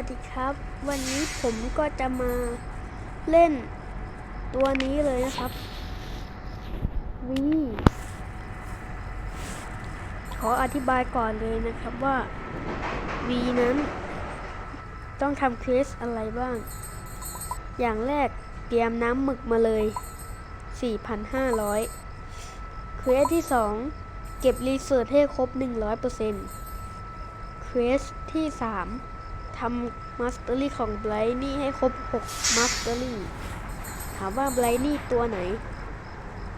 วัสดีครับ วันนี้ผมก็จะมาเล่นตัวนี้เลยนะครับวีขออธิบายก่อนเลยนะครับว่า V นั้น ต้องทำเควสอะไรบ้าง อย่างแรกเตรียมน้ำหมึกมาเลย 4,500 เควสที่ 2 เก็บรีเสิร์ชให้ครบ 100%เควสที่ 3 ทำมาสเตอรี่ของไบรนี่ให้ครบ 6 มาสเตอรี่ถามว่าไบรนี่ตัวไหน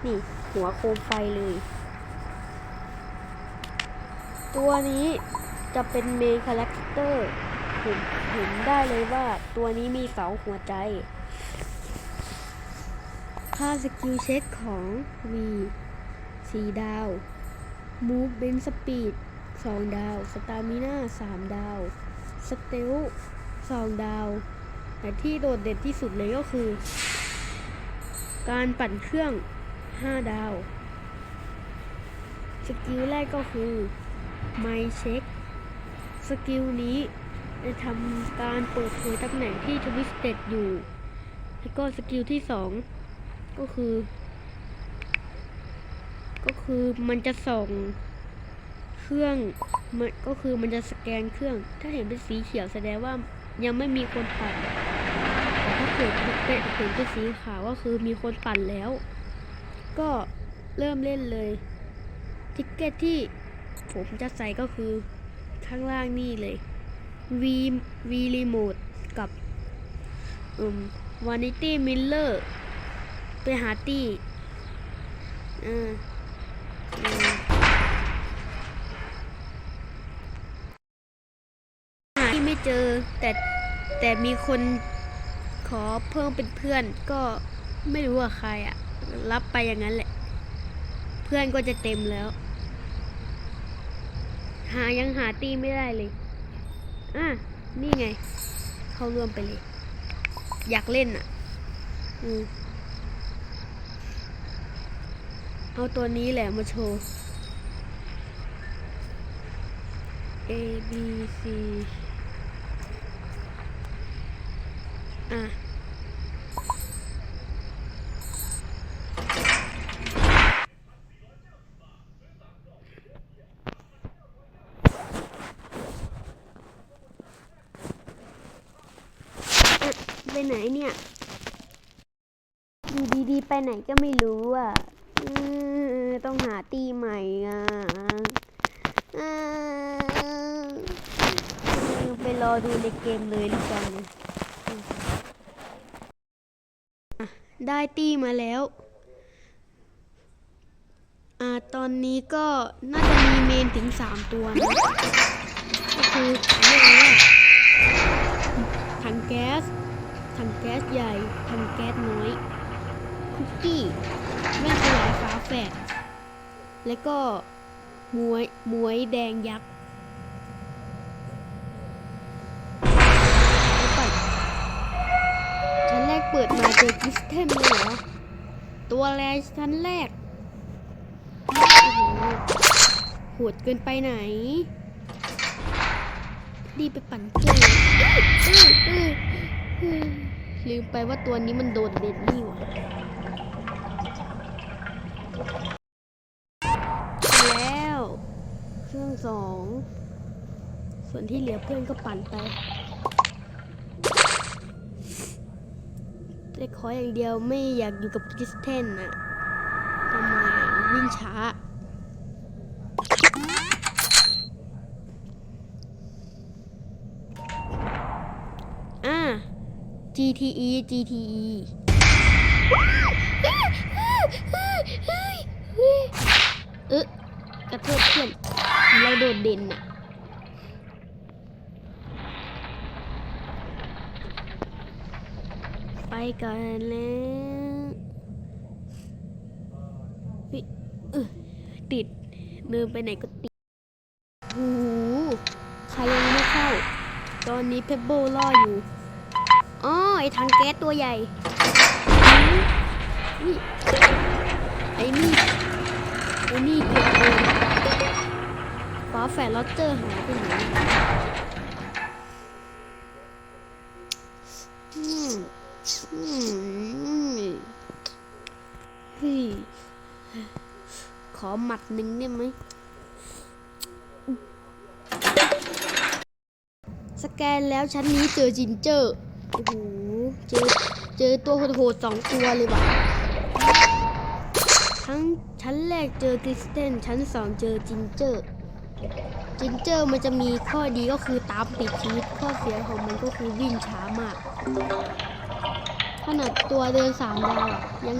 นี่หัวโคมไฟเลย ตัวนี้จะเป็นเมนคาแรคเตอร์เห็นเห็นได้เลยว่าตัวนี้มีเสาหัวใจ ค่าสกิลเช็คของ V 4ดาว Move b e n Speed 2ดาว Stamina 3ดาว สเตลสองดาว แต่ที่โดดเด่นที่สุดเลยก็คือ การปั่นเครื่อง 5 ดาว สกิลแรกก็คือไมเช็ค สกิลนี้จะทำการเปิดเผยตำแหน่งที่ทวิสเต็ดอยู่ แล้วก็สกิลที่สองก็คือ ก็คือมันจะส่ง รื่องมันก็คือมันจะสแกนเครื่อง ถ้าเห็นเป็นสีเขียวแสดงว่ายังไม่มีคนปั่นแต่ถ้าเกิดเป็นเห็นเป็นสีขาวก็คือมีคนปั่นแล้ว ก็เริ่มเล่นเลยทิกเก็ตที่ผมจะใส่ก็คือข้างล่างนี่เลย V V Remote กับอืม Vanity Miller ไปหาตี้อ่าอืมหาที่ ไม่เจอ แต่แต่มีคนขอเพิ่มเป็นเพื่อนก็ไม่รู้ว่าใครอะรับไปอย่างนั้นแหละ เพื่อนก็จะเต็มแล้ว หายังหาตีไม่ได้เลยอะนี่ไง เข้าร่วมไปเลย อยากเล่นอะอืมเอาตัวนี้แหละมาโชว์ A B C อะ ไปไหนเนี่ยอยู่ดีๆไปไหนก็ไม่รู้อะต้องหาตีใหม่อะไปรอดูในเกมเลยดีกว่าเนี่ยอะ ได้ตีมาแล้วอ่าตอนนี้ก็น่าจะมีเมนถึงสามตัวนะก็คือถังแก๊สถังแก๊สใหญ่ถังแก๊สน้อย คุกกี้แม่ขยายฝาแฝดแล้วก็มวยมวยแดงยักษ์ เปิดมาเจอกิสเทนเลยเหรอ ตัวแรกชั้นแรกโหดเกินไปไหนรีไปปั่นเครื่องเลยอื้ออื้ออื้อลืมไปว่าตัวนี้มันโดดเด่นนี่หว่าแล้ว เครื่องสอง ส่วนที่เหลือเพื่อนก็ปั่นไป แต่ขออย่างเดียวไม่อยากอยู่กับคริสเทนน่ะทำไมวิ่งช้า อ่า GTE GTE เอ๊ะกระโทษเพื่อนเราโดดเด่นน่ะ ไป กันแล้วเฮ้ยเออติดเดินไปไหนก็ติดโอ้โหใครยังไม่เข้า ตอนนี้เพบเบิลล่ออยู่อ๋อไอถังแก๊สตัวใหญ่นี่ไอ้นี่ไอ้นี่เก็บเองฝาแฝดลอตเตอร์หายไปไหนมอืม ขอหมัดหนึ่งได้ไหม สแกนแล้วชั้นนี้เจอจินเจอร์โอ้โห เจอเจอตัวโหดสองตัวเลยว่ะทั้งชั้นแรกเจอกริสเตนชั้นสองเจอจินเจอร์จินเจอร์มันจะมีข้อดีก็คือตามติดชีวิตข้อเสียของมันก็คือวิ่งช้ามาก นาดตัวเดินสามดาวอะยัง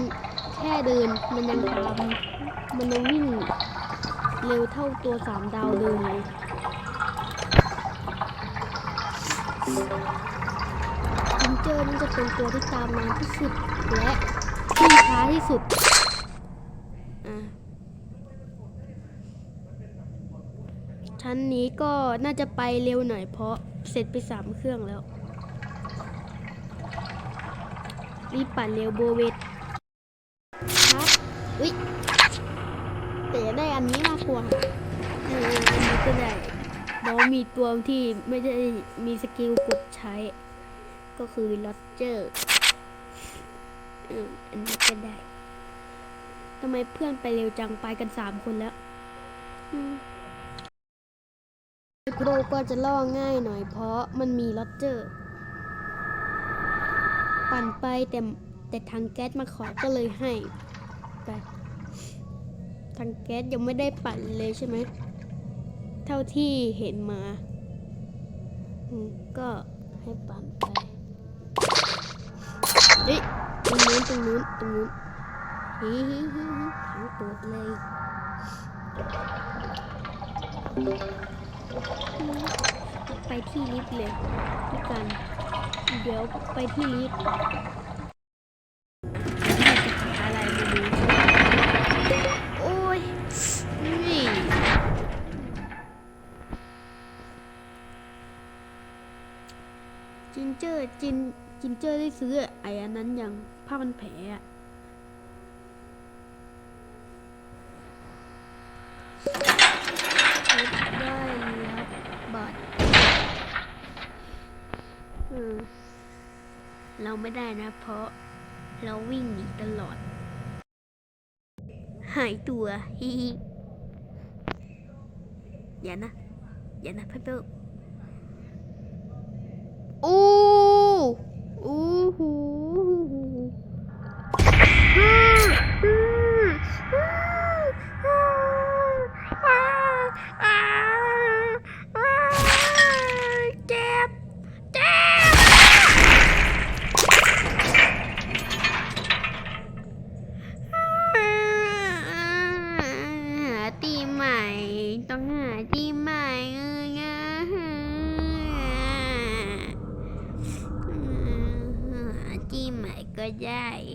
แค่เดินมันยังตามมันยังวิ่งเร็วเท่าตัวสามดาวเดินเลยจินเจอร์มันจะเป็นตัวที่ตามนาที่สุดและที่ช้าที่สุดชั้นนี้ก็น่าจะไปเร็วหน่อยเพราะเสร็จไปสามเครื่องแล้ว รีบปั่นเร็วโบเวตครับอุ้ยแต่อยากได้อันนี้มากกว่าเอออันนี้ก็ได้น้องมีตัวที่ไม่ได้มีสกิลกดใช้ ก็คือลอตเจอร์อืมอันนี้ก็ได้ทำไมเพื่อนไปเร็วจังไปกันสามคนแล้วอืมโกรก็จะล่อง่ายหน่อยเพราะมันมีลอตเจอร์ ปั่นไปแต่แต่ทางแก๊สมาขอก็เลยให้ไปทางแก๊สยังไม่ได้ปั่นเลยใช่ไหมเท่าที่เห็นมาก็ให้ปั่นไปเฮ้ยตรงนู้นตรงนู้นตรงนู้นฮิฮิฮิฮิทั้งตูดเลยไปที่ลิฟต์เลยพี่กัน เดี๋ยวไปที่ลิฟต์อะไรไม่รู้โอ้ย นี่จินเจอร์จินจินเจอร์ได้ซื้อไอ้อันนั้นยังผ้ามันแผลอะได้รับบัตรอืม เราไม่ได้นะ เพราะเราวิ่งหนีตลอด หายตัวฮิฮิอย่านะ อย่านะเพื่อนๆโอ้โอ้หู dài.